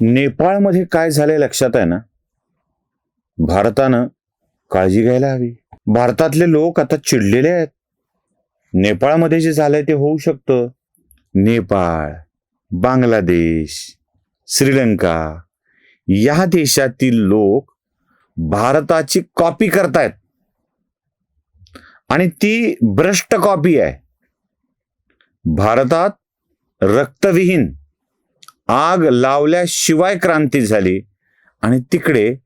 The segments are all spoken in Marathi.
नेपाळमध्ये काय झालंय लक्षात आहे ना? भारतानं काळजी घ्यायला हवी. भारतातले लोक आता चिडलेले आहेत. नेपाळमध्ये जे झालंय ते होऊ शकतं. नेपाळ बांगलादेश श्रीलंका या देशातील लोक भारताची कॉपी करतायत. आणि ती भ्रष्ट कॉपी आहे. भारतात रक्तविहीन आग लावल्याशिवाय क्रांती झाली आणि तिकडे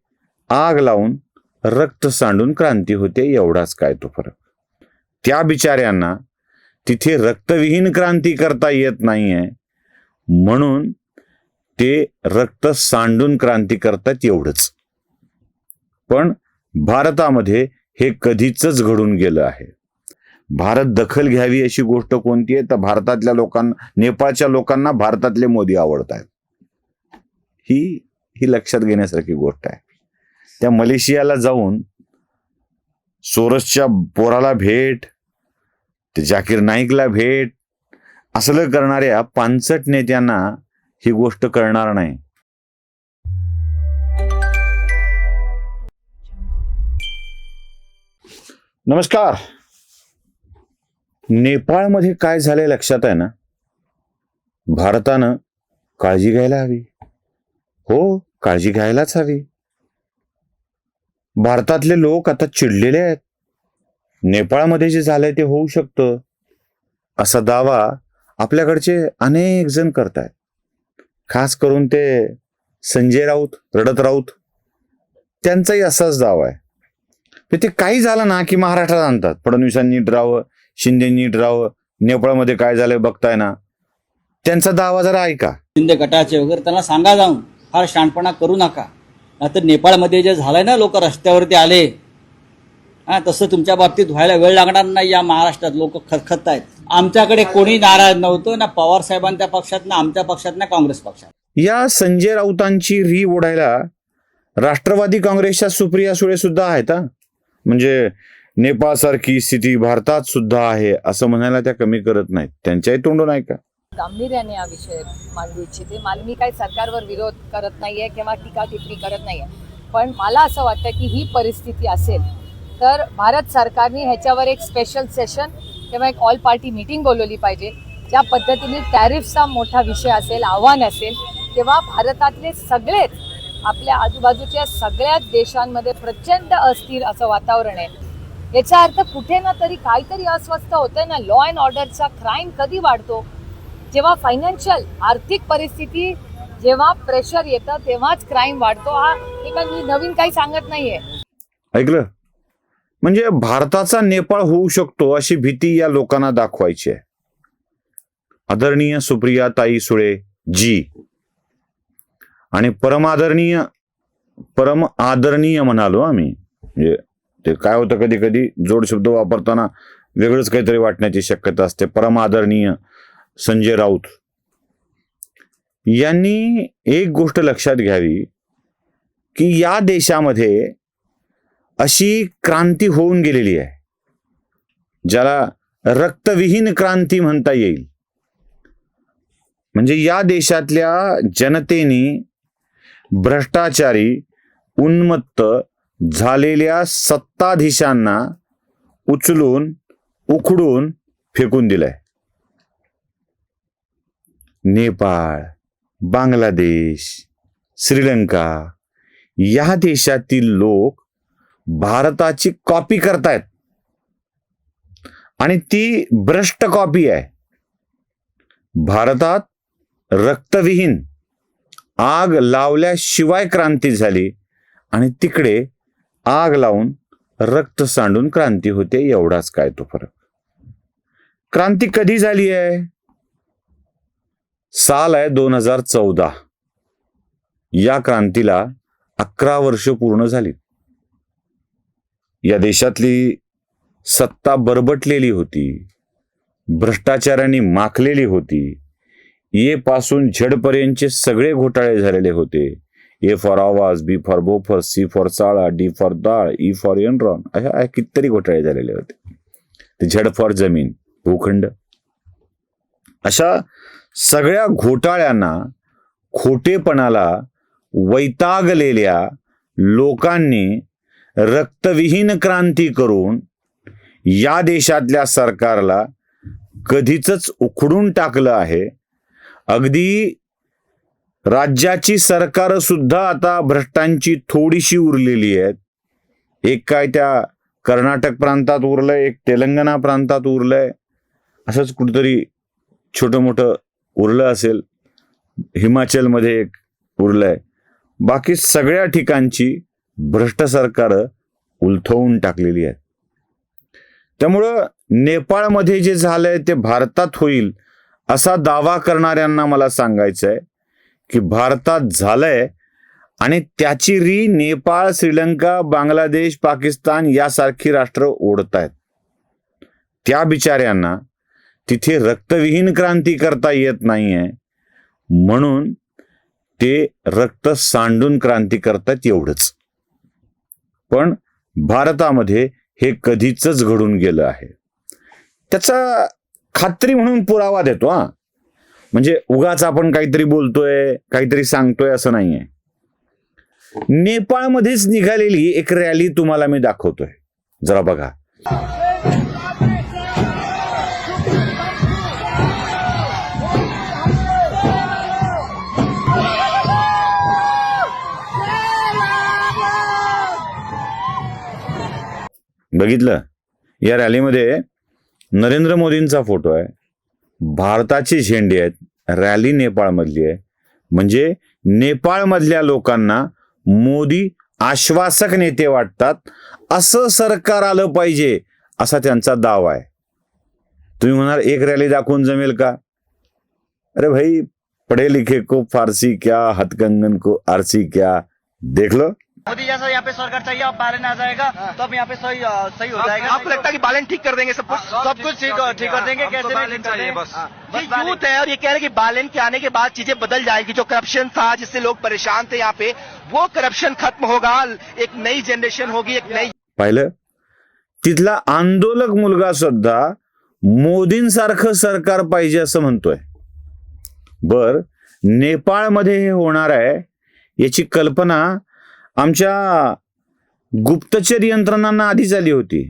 आग लावून रक्त सांडून क्रांती होते एवढाच काय तो फरक. त्या बिचाऱ्यांना तिथे रक्तविहीन क्रांती करता येत नाहीये. म्हणून ते रक्त सांडून क्रांती करतात एवढंच. पण भारतामध्ये हे कधीच घडून गेलं आहे. भारत दखल घ्यावी अशी गोष्ट कोणती आहे? तर भारतातल्या लोकांना नेपाळच्या लोकांना भारतातले मोदी आवडत आहेत ही ही लक्षात घेण्यासारखी गोष्ट आहे. त्या मलेशियाला जाऊन सोरसच्या पोराला भेट ते जाकीर नाईकला भेट असलं करणाऱ्या पानसट नेत्यांना ही गोष्ट कळणार नाही. नमस्कार. नेपाळमध्ये काय झालंय लक्षात आहे ना? भारतानं काळजी घ्यायला हवी. हो काळजी घ्यायलाच हवी. भारतातले लोक आता चिडलेले आहेत. नेपाळमध्ये जे झालंय ते होऊ शकतं असा दावा आपल्याकडचे अनेक जण करतायत. खास करून ते संजय राऊत रडत राऊत त्यांचाही असाच दावा आहे. तर ते काही झालं ना की महाराष्ट्रात आणतात. फडणवीसांनी नीट शिंदे नीट राहावं नेपाळमध्ये काय झालंय बघताय ना. त्यांचा दावा जरा ऐका. शिंदे गटाचे वगैरे त्यांना सांगा जाऊन. फार शाणपणा करू नका. नाहीतर नेपाळमध्ये जे झालंय ना लोक रस्त्यावरती आले. हा तसं तुमच्या बाबतीत व्हायला वेळ लागणार नाही या महाराष्ट्रात. लोक खतखत आहेत. आमच्याकडे कोणी नाराज नव्हतं ना पवार साहेबांच्या पक्षात ना आमच्या पक्षात ना काँग्रेस पक्षात. या संजय राऊतांची री ओढायला राष्ट्रवादी काँग्रेसच्या सुप्रिया सुळे सुद्धा आहेत म्हणजे नेपाळसारखी स्थिती भारतात सुद्धा आहे असं म्हणायला त्या कमी करत नाहीत. त्यांच्याही तोंडून ऐका गांभीर्याने हा विषय मांडू इच्छिते. मला मी काही सरकारवर विरोध करत नाहीये किंवा टीका टिप्पणी करत नाहीये. पण मला असं वाटतं की ही परिस्थिती असेल तर भारत सरकारने ह्याच्यावर एक स्पेशल सेशन किंवा एक ऑल पार्टी मीटिंग बोलवली पाहिजे. ज्या पद्धतीने टॅरिफचा मोठा विषय असेल आव्हान असेल तेव्हा भारतातले सगळेच आपल्या आजूबाजूच्या सगळ्याच देशांमध्ये प्रचंड अस्थिर असं वातावरण आहे. याचा अर्थ कुठे ना तरी काहीतरी अस्वस्थ होतंय ना. लॉ अँड ऑर्डरचा क्राईम कधी वाढतो? जेव्हा फायनान्शियल आर्थिक परिस्थिती जेव्हा प्रेशर येतं तेव्हाच क्राईम वाढतो. हा हे काही मी नवीन काही सांगत नाहीये. ऐकलं? म्हणजे भारताचा नेपाळ होऊ शकतो अशी भीती या लोकांना दाखवायची आहे. आदरणीय सुप्रिया ताई सुळे जी. आणि परमादरणीय परम आदरणीय म्हणालो आम्ही. म्हणजे ते काय होतं कधी कधी? जोड शब्द वापरताना वेगळंच काहीतरी वाटण्याची शक्यता असते. परमादरणीय संजय राऊत यांनी एक गोष्ट लक्षात घ्यावी की या देशामध्ये अशी क्रांती होऊन गेलेली आहे ज्याला रक्तविहीन क्रांती म्हणता येईल. म्हणजे या देशातल्या जनतेने भ्रष्टाचारी उन्मत्त झालेल्या सत्ताधीशांना उचलून उखडून फेकून दिलंय. नेपाळ बांगलादेश श्रीलंका या देशातील लोक भारताची कॉपी करतायत. आणि ती भ्रष्ट कॉपी आहे. भारतात रक्तविहीन आग लावल्याशिवाय क्रांती झाली आणि तिकडे आग लावून रक्त सांडून क्रांती होते एवढाच काय तो फरक. क्रांती कधी झाली आहे? साल आहे दोन हजार चौदा. या क्रांतीला अकरा वर्ष पूर्ण झाली. या देशातली सत्ता बरबटलेली होती भ्रष्टाचाराने माखलेली होती येपासून पासून झेडपर्यंतचे सगळे घोटाळे झालेले होते. ए फॉर आवाज B for Bofors C for चाळा D for दाळ ई फॉर एनरॉन अशा कितीतरी घोटाळे झालेले होते. ते झेड फॉर जमीन भूखंड. अशा सगळ्या घोटाळ्यांना खोटेपणाला वैतागलेल्या लोकांनी रक्तविहीन क्रांती करून या देशातल्या सरकारला कधीच उखडून टाकलं आहे. अगदी राज्याची सरकार सुद्धा आता भ्रष्टांची थोडीशी उरलेली आहेत. एक काय त्या कर्नाटक प्रांतात उरलंय एक तेलंगणा प्रांतात उरलंय. असंच कुठतरी छोटं मोठं उरलं असेल. हिमाचलमध्ये एक उरलंय. बाकी सगळ्या ठिकाणची भ्रष्ट सरकार उलथवून टाकलेली आहेत. त्यामुळं नेपाळमध्ये जे झालंय ते भारतात होईल असा दावा करणाऱ्यांना मला सांगायचं आहे की भारतात झालंय आणि त्याची री नेपाळ श्रीलंका बांगलादेश पाकिस्तान यासारखी राष्ट्र ओढत आहेत त्या बिचाऱ्यांना तिथे रक्तविहीन क्रांती करता येत नाहीये. म्हणून ते रक्त सांडून क्रांती करतात एवढंच. पण भारतामध्ये हे कधीच घडून गेलं आहे. त्याचा खात्री म्हणून पुरावा देतो हा. म्हणजे उगाच आपण काहीतरी बोलतोय काहीतरी सांगतोय असं नाहीये. नेपाळमध्येच निघालेली एक रॅली तुम्हाला मी दाखवतोय. जरा बघा. बघितलं? या रॅलीमध्ये नरेंद्र मोदींचा फोटो आहे. भारताचे झेंडे आहेत. रॅली नेपाळमधली आहे. म्हणजे नेपाळमधल्या लोकांना मोदी आश्वासक नेते वाटतात. असं सरकार आलं पाहिजे असा त्यांचा दावा आहे. तुम्ही म्हणाल एक रॅली दाखवून जमेल का? अरे भाई पढ़े लिखे को फारसी क्या हतकंगन को आरसी क्या? देख लो मोदी जैसा यहाँ पे सरकार चाहिए अब बालन आ जाएगा तो अब यहाँ पे सही सही हो जाएगा। आपको लगता है कि बालन ठीक कर देंगे सब कुछ? सब कुछ ठीक ठीक कर देंगे कैसे कर देंगे। बस। हाँ, बालन। यूथ है और ये कह रहे हैं कि बालन के आने के बाद चीजें बदल जाएगी। जो करप्शन था जिससे लोग परेशान थे यहाँ पे वो करप्शन खत्म होगा। एक नई जनरेशन होगी एक नई पाहिलं? तिथला आंदोलक मुलगा सुद्धा मोदींसारखं सरकार पाहिजे असं म्हणतोय. बर नेपाळमध्ये हे होणार आहे याची कल्पना आमच्या गुप्तचर यंत्रणांना आधी झाली होती.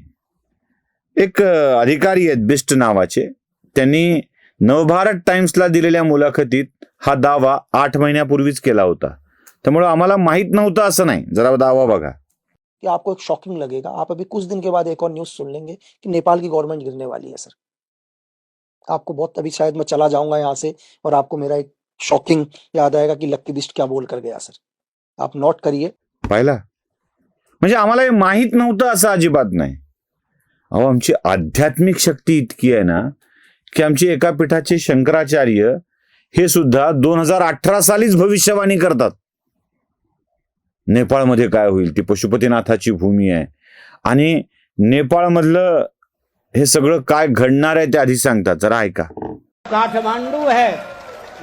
एक अधिकारी आहेत बिस्ट नावाचे. त्यांनी नवभारत टाइम्सला दिलेल्या मुलाखतीत हा दावा आठ महिन्यापूर्वीच केला होता. त्यामुळे आम्हाला माहीत नव्हतं असं नाही. जरा दावा बघा. कि आपको एक शॉकिंग लगेगा. आप अभी कुछ दिन के बाद एक और न्यूज सुन लेंगे कि नेपाल की गवर्नमेंट गिरने वाली है सर आपको बहुत अभी शायद मैं चला जाऊंगा यहाँ से और आपको मेरा एक शॉकिंग याद आएगा कि लक्की बिस्ट क्या बोल कर गया सर आप नोट करिए। पाहिला. म्हणजे आम्हाला हे माहीत नव्हतं असं अजिबात नाही. अहो आमची आध्यात्मिक शक्ती इतकी आहे ना की आमचे एका पीठाचे शंकराचार्य हे सुद्धा दोन हजार अठरा सालीच भविष्यवाणी करतात. नेपाळमध्ये काय होईल? ती पशुपतीनाथाची भूमी आहे. आणि नेपाळमधलं हे सगळं काय घडणार आहे ते आधी सांगतात. जरा ऐका. काठमांडू है.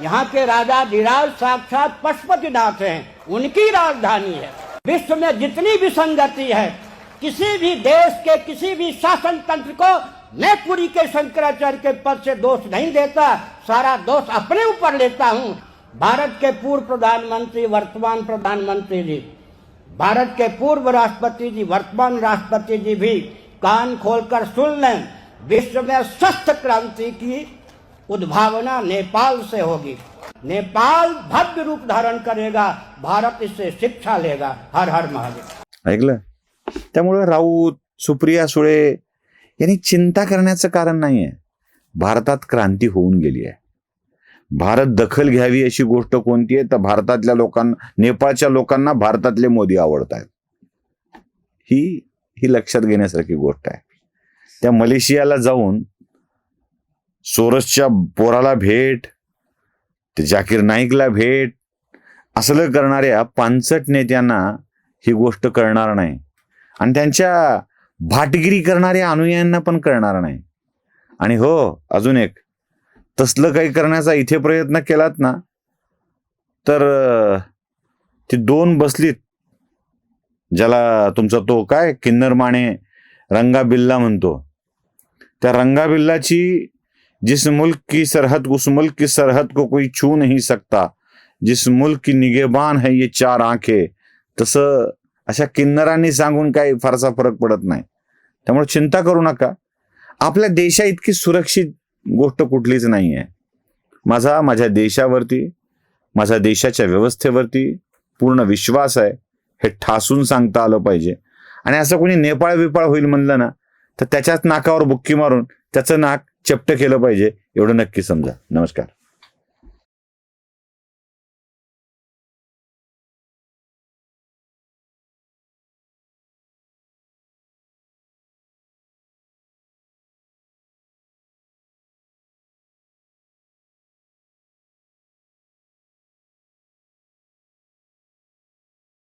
यहाँ के राजा धीराज साक्षात पशुपतिनाथ हैं. उनकी राजधानी है. विश्व में जितनी भी संगति है, किसी भी देश के किसी भी शासन तंत्र को मैं पूरी के शंकराचार्य के पद से दोष नहीं देता, सारा दोष अपने ऊपर लेता हूँ। भारत के पूर्व प्रधानमंत्री, वर्तमान प्रधानमंत्री जी, भारत के पूर्व राष्ट्रपति जी, वर्तमान राष्ट्रपति जी भी कान खोलकर सुन लें। विश्व में स्वस्थ क्रांति की उद्भावना नेपाल से होगी। नेपाल भव्य रूप धारण करेगा भारत इससे शिक्षा लेगा हर हर महादेव। ऐकलं? त्यामुळं राऊत सुप्रिया सुळे यांनी चिंता करण्याचं कारण नाहीये. भारतात क्रांती होऊन गेली आहे. भारत दखल घ्यावी अशी गोष्ट कोणती आहे? तर भारतातल्या लोकांना नेपाळच्या लोकांना भारतातले मोदी आवडत आहेत ही ही लक्षात घेण्यासारखी गोष्ट आहे. त्या मलेशियाला जाऊन सोरसच्या पोराला भेट ते जाकीर नाईकला भेट. असलं करणाऱ्या पानसट नेत्यांना ही गोष्ट कळणार नाही. आणि त्यांच्या भाटगिरी करणाऱ्या अनुयायांना पण कळणार नाही. आणि हो अजून एक. तसलं काही करण्याचा इथे प्रयत्न केलात ना तर ती दोन बसलीत ज्याला तुमचा तो काय? किन्नर माने रंगा बिल्ला म्हणतो. त्या रंगा बिल्लाची जिस मुल्क की सरहद उस मुल्क की सरहद को कोई छू नहीं सकता। जिस मुल्क की निगेबान है ये चार आंखे तसं अशा किन्नरांनी सांगून काही फारसा फरक पडत नाही. त्यामुळे चिंता करू नका. आपल्या देशा इतकी सुरक्षित गोष्ट कुठलीच नाही आहे माझा माझ्या देशावरती माझ्या देशाच्या व्यवस्थेवरती पूर्ण विश्वास आहे. हे ठासून सांगता आलं पाहिजे. आणि असं कोणी नेपाळ विपाळ होईल म्हणलं ना तर त्याच्याच नाकावर बुक्की मारून त्याचं नाक चपट केलं पाहिजे एवढं नक्की समजा. नमस्कार.